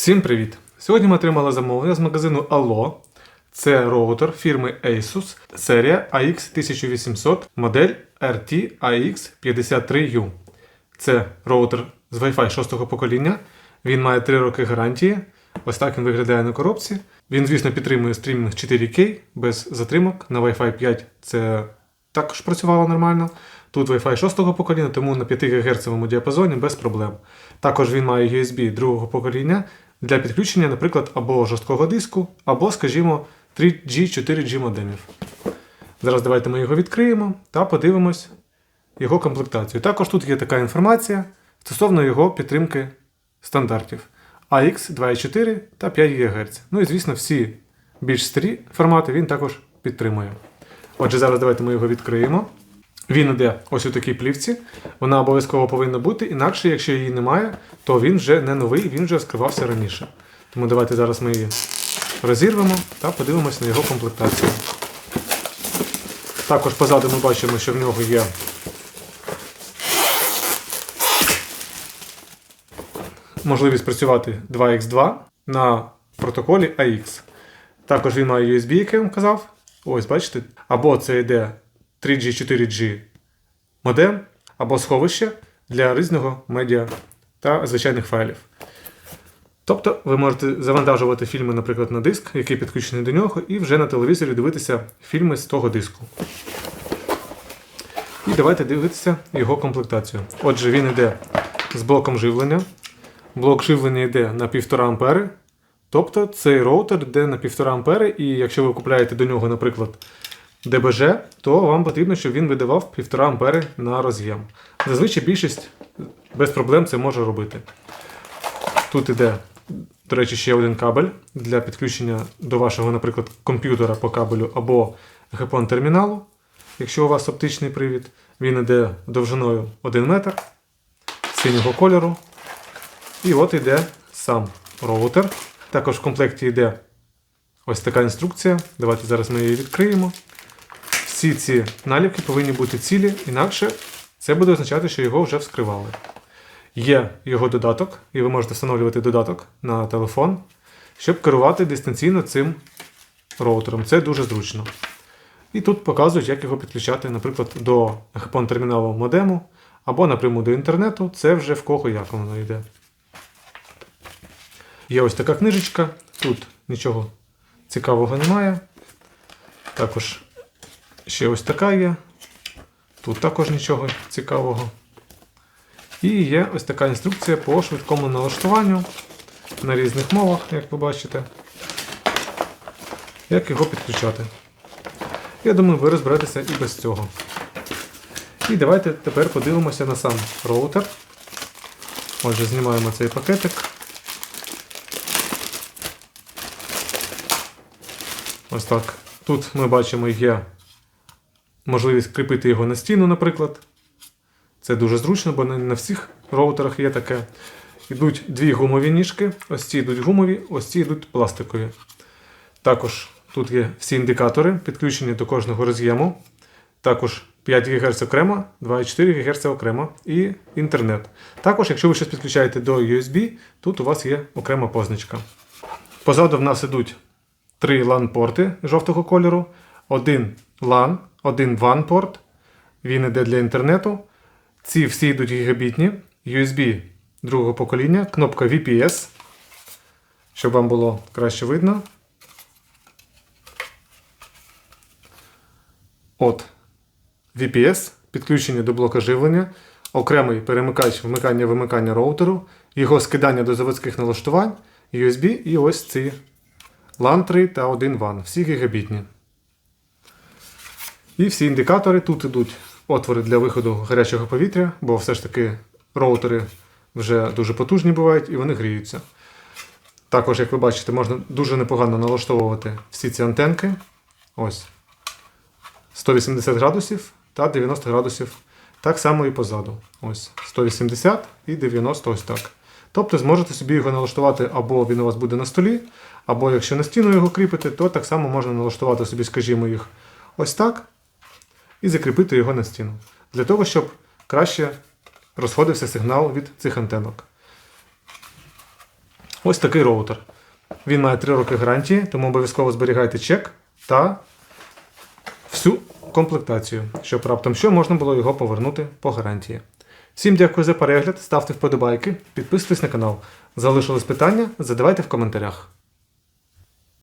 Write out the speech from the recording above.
Всім привіт! Сьогодні ми отримали замовлення з магазину Allo. Це роутер фірми Asus, серія AX1800, модель RT AX53U. Це роутер з Wi-Fi 6 покоління. Він має 3 роки гарантії. Ось так він виглядає на коробці. Він, звісно, підтримує стрімінг 4K без затримок. На Wi-Fi 5 це також працювало нормально. Тут Wi-Fi 6 покоління, тому на 5 ГГц діапазоні без проблем. Також він має USB другого покоління для підключення, наприклад, або жорсткого диску, або, скажімо, 3G, 4G модемів. Зараз давайте ми його відкриємо та подивимось його комплектацію. Також тут є така інформація стосовно його підтримки стандартів AX 2.4 та 5 ГГц. Ну і звісно, всі більш старі формати він також підтримує. Отже, зараз давайте ми його відкриємо. Він іде ось у такій плівці. Вона обов'язково повинна бути, інакше, якщо її немає, то він вже не новий, він вже скривався раніше. Тому давайте зараз ми її розірвемо та подивимося на його комплектацію. Також позаду ми бачимо, що в нього є можливість працювати 2x2 на протоколі AX. Також він має USB, як я вам казав. Ось, бачите? Або це йде 3G, 4G модем, або сховище для різного медіа та звичайних файлів. Тобто ви можете завантажувати фільми, наприклад, на диск, який підключений до нього, і вже на телевізорі дивитися фільми з того диску. І давайте дивитися його комплектацію. Отже, він йде з блоком живлення. Блок живлення йде на 1,5 ампери. Тобто цей роутер йде на 1,5 ампери, і якщо ви купляєте до нього, наприклад, ДБЖ, то вам потрібно, щоб він видавав 1,5 ампери на роз'єм. Зазвичай більшість без проблем це може робити. Тут іде, до речі, ще один кабель для підключення до вашого, наприклад, комп'ютера по кабелю або GPON терміналу. Якщо у вас оптичний привід, він іде довжиною 1 метр синього кольору. І от іде сам роутер. Також в комплекті йде ось така інструкція. Давайте зараз ми її відкриємо. Всі ці наліпки повинні бути цілі, інакше це буде означати, що його вже вскривали. Є його додаток, і ви можете встановлювати додаток на телефон, щоб керувати дистанційно цим роутером. Це дуже зручно. І тут показують, як його підключати, наприклад, до GPON терміналу модему або напряму до інтернету. Це вже в кого як воно йде. Є ось така книжечка, тут нічого цікавого немає. Також ще ось така є. Тут також нічого цікавого. І є ось така інструкція по швидкому налаштуванню на різних мовах, як ви бачите. Як його підключати. Я думаю, ви розберетеся і без цього. І давайте тепер подивимося на сам роутер. Отже, знімаємо цей пакетик. Ось так. Тут ми бачимо є можливість кріпити його на стіну, наприклад. Це дуже зручно, бо на всіх роутерах є таке. Йдуть дві гумові ніжки, ось ці йдуть гумові, ось ці йдуть пластикові. Також тут є всі індикатори, підключені до кожного роз'єму. Також 5 ГГц окремо, 2,4 ГГц окремо і інтернет. Також, якщо ви щось підключаєте до USB, тут у вас є окрема позначка. Позаду в нас ідуть три LAN-порти жовтого кольору, один LAN, один WAN порт. Він йде для інтернету. Ці всі йдуть гігабітні, USB другого покоління, кнопка VPS, щоб вам було краще видно. От VPS, підключення до блока живлення, окремий перемикач вмикання-вимикання роутеру, його скидання до заводських налаштувань, USB і ось ці LAN 3 та 1 WAN. Всі гігабітні. І всі індикатори тут ідуть отвори для виходу гарячого повітря, бо все ж таки роутери вже дуже потужні бувають і вони гріються. Також, як ви бачите, можна дуже непогано налаштовувати всі ці антенки. Ось 180 градусів та 90 градусів. Так само і позаду. Ось 180 і 90 ось так. Тобто зможете собі його налаштувати, або він у вас буде на столі, або якщо на стіну його кріпити, то так само можна налаштувати собі, скажімо, їх ось так і закріпити його на стіну. Для того, щоб краще розходився сигнал від цих антенок. Ось такий роутер. Він має 3 роки гарантії, тому обов'язково зберігайте чек та всю комплектацію, щоб раптом що можна було його повернути по гарантії. Всім дякую за перегляд, ставте вподобайки, підписуйтесь на канал. Залишились питання, задавайте в коментарях.